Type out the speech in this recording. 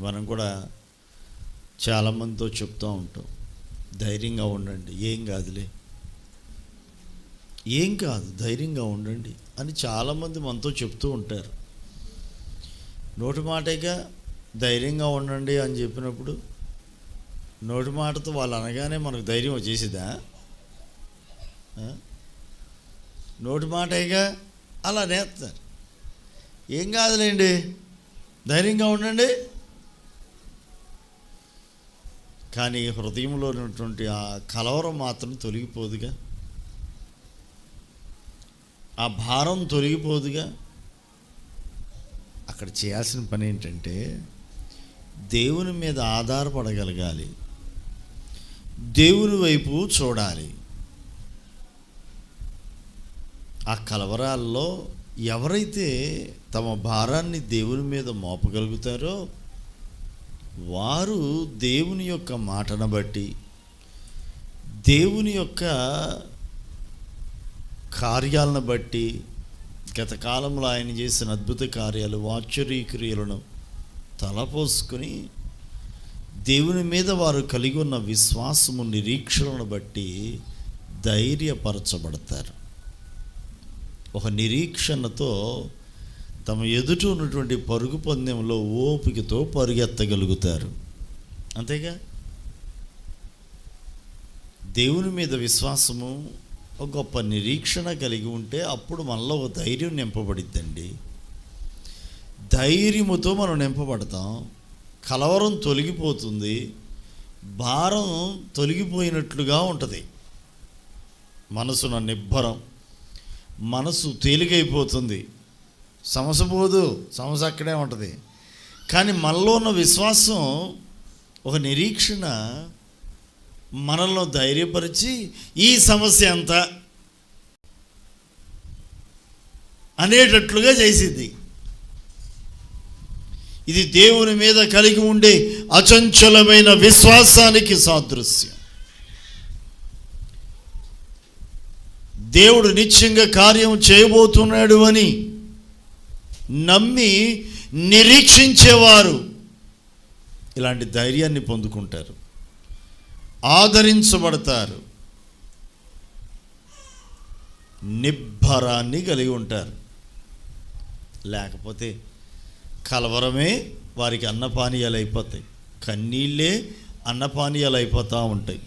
మనం కూడా చాలామందితో చెప్తూ ఉంటాం. ధైర్యంగా ఉండండి. ఏం కాదులే. ఏం కాదు ధైర్యంగా ఉండండి అని చాలామంది మనతో చెప్తూ ఉంటారు. నోటి మాటేగా ధైర్యంగా ఉండండి అని చెప్పినప్పుడు నోటి మాటతో వాళ్ళు అనగానే మనకు ధైర్యం వచ్చేసిదా నోటి మాటేగా అలా నేస్తారు ఏం కాదులేండి. ధైర్యంగా ఉండండి. కానీ హృదయంలో ఉన్నటువంటి ఆ కలవరం మాత్రం తొలగిపోదుగా. ఆ భారం తొలగిపోదుగా. అక్కడ చేయాల్సిన పని ఏంటంటే దేవుని మీద ఆధారపడగలగాలి. దేవుని వైపు చూడాలి. ఆ కలవరాల్లో ఎవరైతే తమ భారాన్ని దేవుని మీద మోపగలుగుతారో వారు దేవుని యొక్క మాటను బట్టి దేవుని యొక్క కార్యాలను బట్టి గత కాలంలో ఆయన చేసిన అద్భుత కార్యాలు వాచురీ తలపోసుకుని తలపోసుకొని దేవుని మీద వారు కలిగి ఉన్న విశ్వాసము నిరీక్షణను బట్టి ధైర్యపరచబడతారు. ఒక నిరీక్షణతో తమ ఎదుట ఉన్నటువంటి పరుగు పందెంలో ఓపికతో పరుగెత్తగలుగుతారు. అంతేగా? దేవుని మీద విశ్వాసము ఒక గొప్ప నిరీక్షణ కలిగి ఉంటే అప్పుడు మనలో ఒక ధైర్యం నింపబడిద్దండి. ధైర్యముతో మనం నింపబడతాం. కలవరం తొలగిపోతుంది. భారం తొలగిపోయినట్లుగా ఉంటుంది. మనసున నిబ్బరం మనసు తేలికైపోతుంది. సమస్య పోదు సమస్య అక్కడే ఉంటుంది. కానీ మనలో ఉన్న విశ్వాసం ఒక నిరీక్షణ మనల్ని ధైర్యపరిచి ఈ సమస్య ఎంత అనేటట్లుగా చేసింది. ఇది దేవుని మీద కలిగి ఉండే అచంచలమైన విశ్వాసానికి సాదృశ్యం. దేవుడు నిత్యంగా కార్యం చేయబోతున్నాడు అని నమ్మి నిరీక్షించేవారు. ఇలాంటి ధైర్యాన్ని పొందుకుంటారు. ఆదరించబడతారు. నిబ్బరాన్ని కలిగి ఉంటారు. లేకపోతే కలవరమే వారికి అన్నపానీయాలు అయిపోతాయి. కన్నీళ్ళే అన్నపానీయాలు అయిపోతూ ఉంటాయి.